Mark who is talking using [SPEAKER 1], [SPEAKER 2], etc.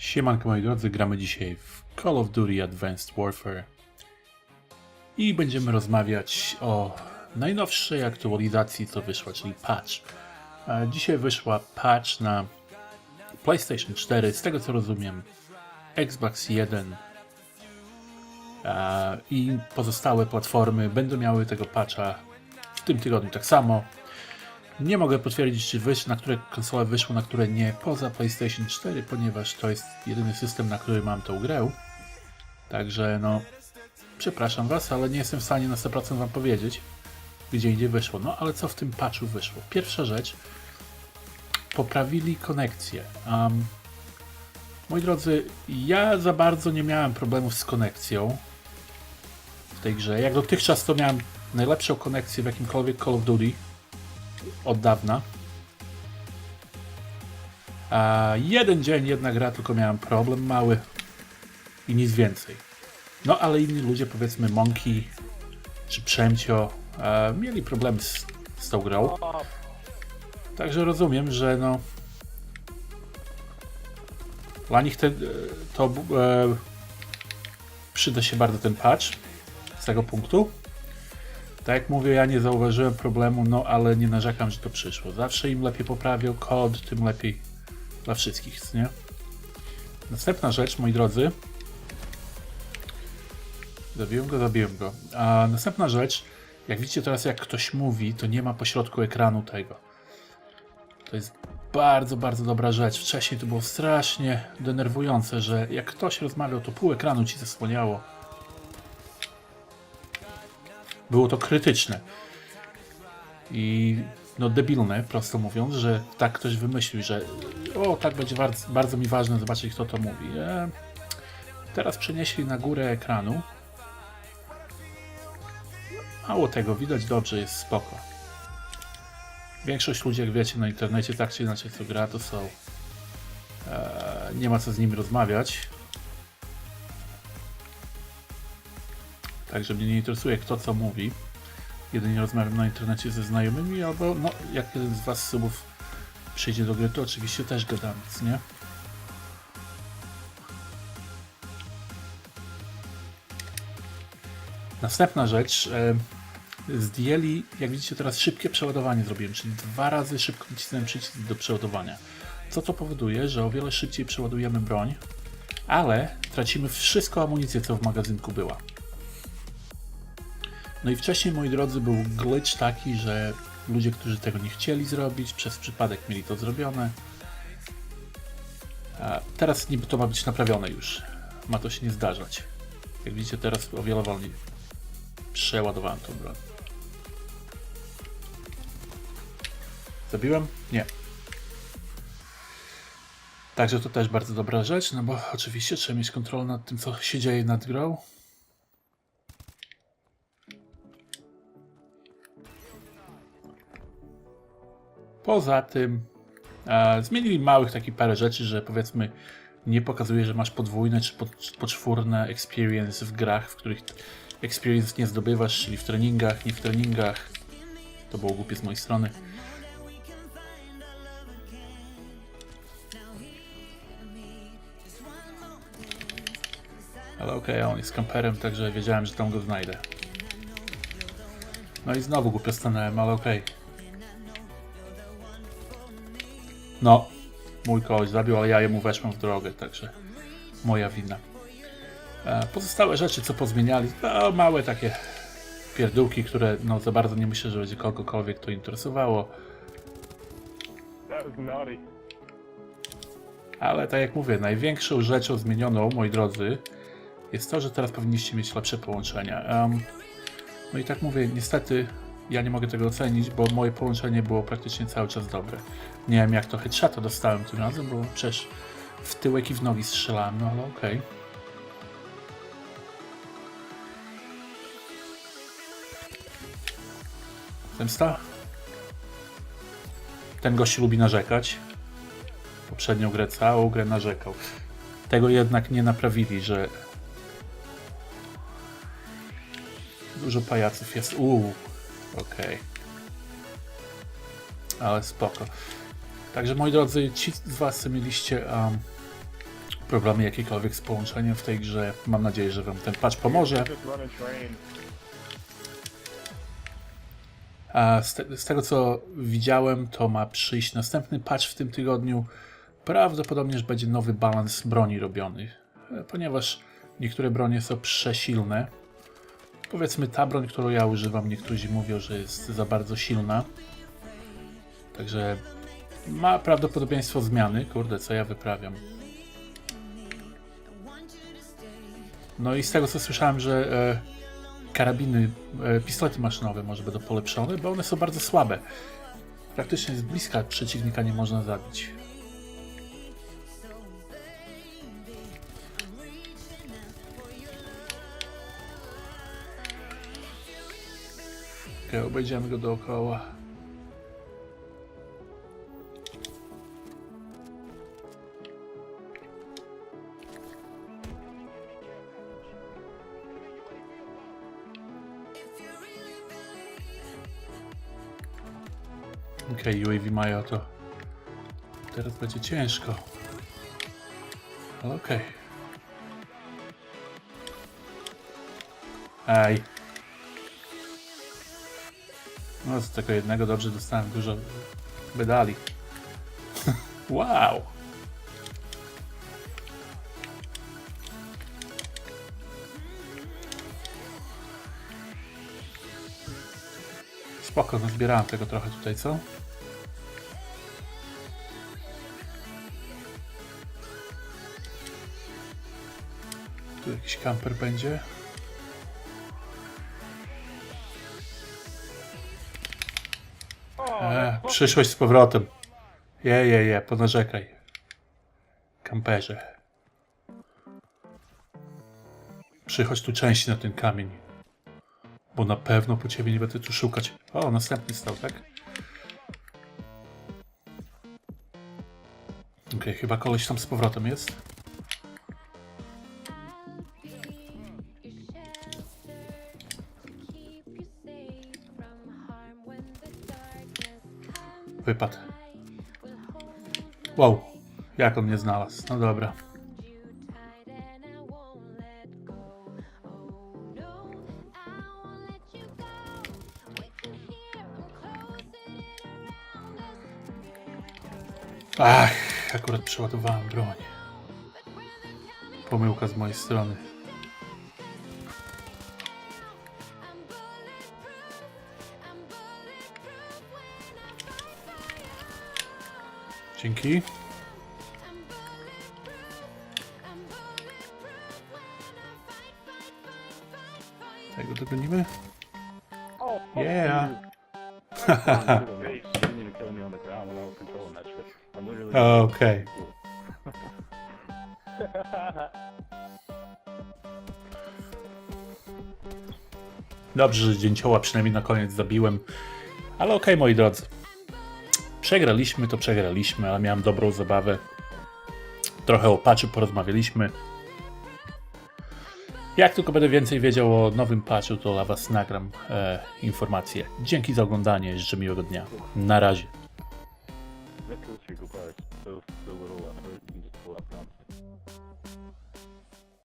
[SPEAKER 1] Siemanko moi drodzy, gramy dzisiaj w Call of Duty Advanced Warfare i będziemy rozmawiać o najnowszej aktualizacji, co wyszła, czyli patch. Dzisiaj wyszła patch na PlayStation 4, z tego co rozumiem, Xbox 1 a, i pozostałe platformy będą miały tego patcha w tym tygodniu tak samo. Nie mogę potwierdzić, czy wysz, na które konsole wyszło, na które nie, poza PlayStation 4, ponieważ to jest jedyny system, na który mam tą grę. Także no, przepraszam Was, ale nie jestem w stanie na 100% Wam powiedzieć, gdzie indziej wyszło. No, ale co w tym patchu wyszło? Pierwsza rzecz, poprawili konekcję. Um, moi drodzy, ja za bardzo nie miałem problemów z konekcją w tej grze. Jak dotychczas to miałem najlepszą konekcję w jakimkolwiek Call of Duty od dawna. A jeden dzień, jedna gra, tylko miałem problem mały i nic więcej. No ale inni ludzie, powiedzmy Monkey czy Przemcio, e, mieli problemy z, z tą grą. Także rozumiem, że no dla nich te, to e, przyda się bardzo ten patch z tego punktu. Tak jak mówię, ja nie zauważyłem problemu, no ale nie narzekam, że to przyszło. Zawsze im lepiej poprawią kod, tym lepiej dla wszystkich, nie? Następna rzecz, moi drodzy. Zabiłem go, zabiłem go. A następna rzecz, jak widzicie teraz, jak ktoś mówi, to nie ma pośrodku ekranu tego. To jest bardzo, bardzo dobra rzecz. Wcześniej to było strasznie denerwujące, że jak ktoś rozmawiał, to pół ekranu ci zasłaniało. Było to krytyczne. I no debilne, prosto mówiąc, że tak ktoś wymyślił, że o, tak będzie bardzo, bardzo mi ważne zobaczyć, kto to mówi. E, teraz przenieśli na górę ekranu. Mało tego, widać dobrze, jest spoko. Większość ludzi, jak wiecie, na internecie tak czy inaczej co gra, to są. E, nie ma co z nimi rozmawiać. Także mnie nie interesuje kto co mówi. Jedynie rozmawiam na internecie ze znajomymi, albo no, jak jeden z was subów przyjdzie do gry, to oczywiście też gadamy, co nie? Następna rzecz. E, zdjęli, jak widzicie teraz szybkie przeładowanie zrobiłem, czyli dwa razy szybko nacisnąłem przycisk do przeładowania. Co to powoduje, że o wiele szybciej przeładujemy broń, ale tracimy wszystko amunicję, co w magazynku była. No i wcześniej, moi drodzy, był glitch taki, że ludzie, którzy tego nie chcieli zrobić, przez przypadek mieli to zrobione. A teraz niby to ma być naprawione już. Ma to się nie zdarzać. Jak widzicie, teraz o wiele wolniej przeładowałem tą broń. Zabiłem? Nie. Także to też bardzo dobra rzecz, no bo oczywiście trzeba mieć kontrolę nad tym, co się dzieje nad grą. Poza tym e, zmienili małych takich parę rzeczy, że powiedzmy nie pokazuje, że masz podwójne czy poczwórne experience w grach, w których experience nie zdobywasz, czyli w treningach, nie w treningach. To było głupie z mojej strony. Ale okej, on jest kamperem, także wiedziałem, że tam go znajdę. No i znowu głupio stanąłem, ale okej. No, mój koleś zabił, ale ja jemu weszłem w drogę, także moja wina. E, Pozostałe rzeczy, co pozmieniali, to małe takie pierdółki, które no za bardzo nie myślę, że będzie kogokolwiek to interesowało. Ale tak jak mówię, największą rzeczą zmienioną, moi drodzy, jest to, że teraz powinniście mieć lepsze połączenia. Em, no i tak mówię, niestety ja nie mogę tego ocenić, bo moje połączenie było praktycznie cały czas dobre. Nie wiem jak to headshota dostałem tym razem, bo przecież w tyłek i w nogi strzelałem, no ale okej. Zemsta? Ten gość lubi narzekać. Poprzednią grę, całą grę narzekał. Tego jednak nie naprawili, że dużo pajaców jest. Uuu, okej. Ale spoko. Także moi drodzy, ci z Was, mieliście um, problemy jakiekolwiek z połączeniem w tej grze. Mam nadzieję, że Wam ten patch pomoże.
[SPEAKER 2] A
[SPEAKER 1] z, te, z tego co widziałem, to ma przyjść następny patch w tym tygodniu. Prawdopodobnie, że będzie nowy balans broni robiony, e, ponieważ niektóre bronie są przesilne. Powiedzmy, ta broń, którą ja używam, niektórzy mówią, że jest za bardzo silna. Także ma prawdopodobieństwo zmiany. Kurde, co ja wyprawiam. No i z tego co słyszałem, że e, karabiny, e, pistolety maszynowe może będą polepszone, bo one są bardzo słabe. Praktycznie z bliska przeciwnika nie można zabić. Okej, obejdziemy go dookoła. Okej, UAV mają to. Teraz będzie ciężko. Ale okej. Aj. No z tego jednego dobrze dostałem dużo medali. wow! Spoko, nazbierałem tego trochę tutaj, co? Tu jakiś kamper będzie. E, przyszłeś z powrotem. Je, je, je, ponarzekaj. Kamperze. Przychodź tu częściej na ten kamień. Bo na pewno po ciebie nie będę tu szukać. O, następny stał, tak? Okej, chyba koleś tam z powrotem jest. Wypadł. Wow, jak on mnie znalazł. No dobra. Ach, akurat przeładowałem broń. Pomyłka z mojej strony.
[SPEAKER 2] That shit. I'm literally.
[SPEAKER 1] Okej. Dobrze, że dzięcioła przynajmniej na koniec zabiłem. Ale okej, moi drodzy. Przegraliśmy, to przegraliśmy, ale miałem dobrą zabawę. Trochę o patchu porozmawialiśmy. Jak tylko będę więcej wiedział o nowym patchu, to dla Was nagram e, informacje. Dzięki za oglądanie, życzę miłego dnia. Na razie.